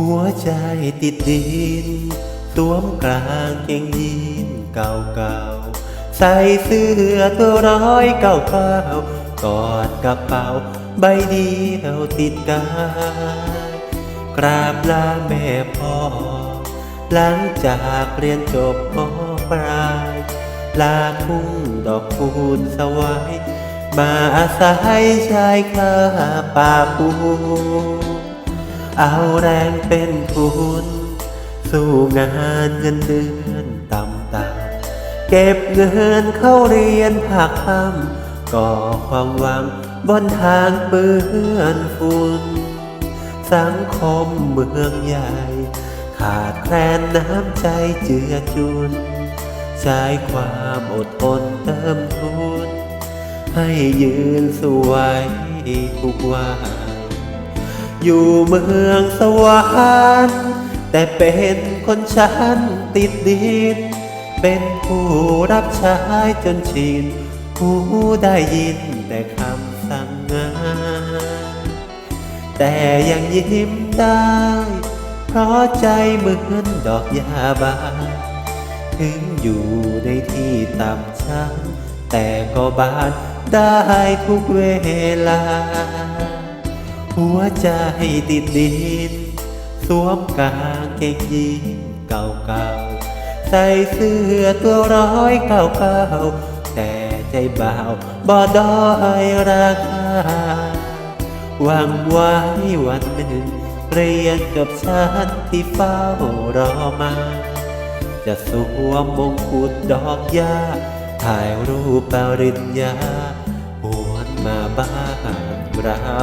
หัวใจติดดินสวมกลางเกงยีนเก่าๆ ใส่เสื้อตัวร้อยเก่าๆกอดกระเป๋าใบเดียวติดกายกราบลาแม่พ่อ หลังจากเรียนจบมปลาย ลาทุ่งดอกคูณสวาย มาอาศัยชายคาป่าปู เอาแรงเป็นทุน สู้งานเงินเดือนต่ำตาเก็บเงินเข้าเรียนผักคำก่อความหวังบนทางเปื้อนฝุ่นสังคมเมืองใหญ่ ขาดแคลนน้ำใจเจือจุน ใช้ความอดทนเติมทุน ให้ยืนสวยทุกวัน อยู่เมืองสวรรค์แต่เป็นคนชั้นติดดิน เป็นผู้รับใช้จนชิน ผู้ได้ยินแต่คำสั่งงาน แต่ยังยิ้มได้ เพราะใจเหมือนดอกยาบาถึงอยู่ในที่ต่ำช้นแต่ก็บานได้ทุกเวลา หัวใจติดดินสวมกางเกงยีนเก่าๆ ใส่เสื้อตัวร้อยเก่าๆ แต่ใจบ่าวบ่ด้อยราคาหวังไว้วันหนึ่งเรียนกับฉันที่เฝ้ารอมา จะสวมมงกุฎดอกหญ้าถ่ายรูปปริญญา มาบ้านเรา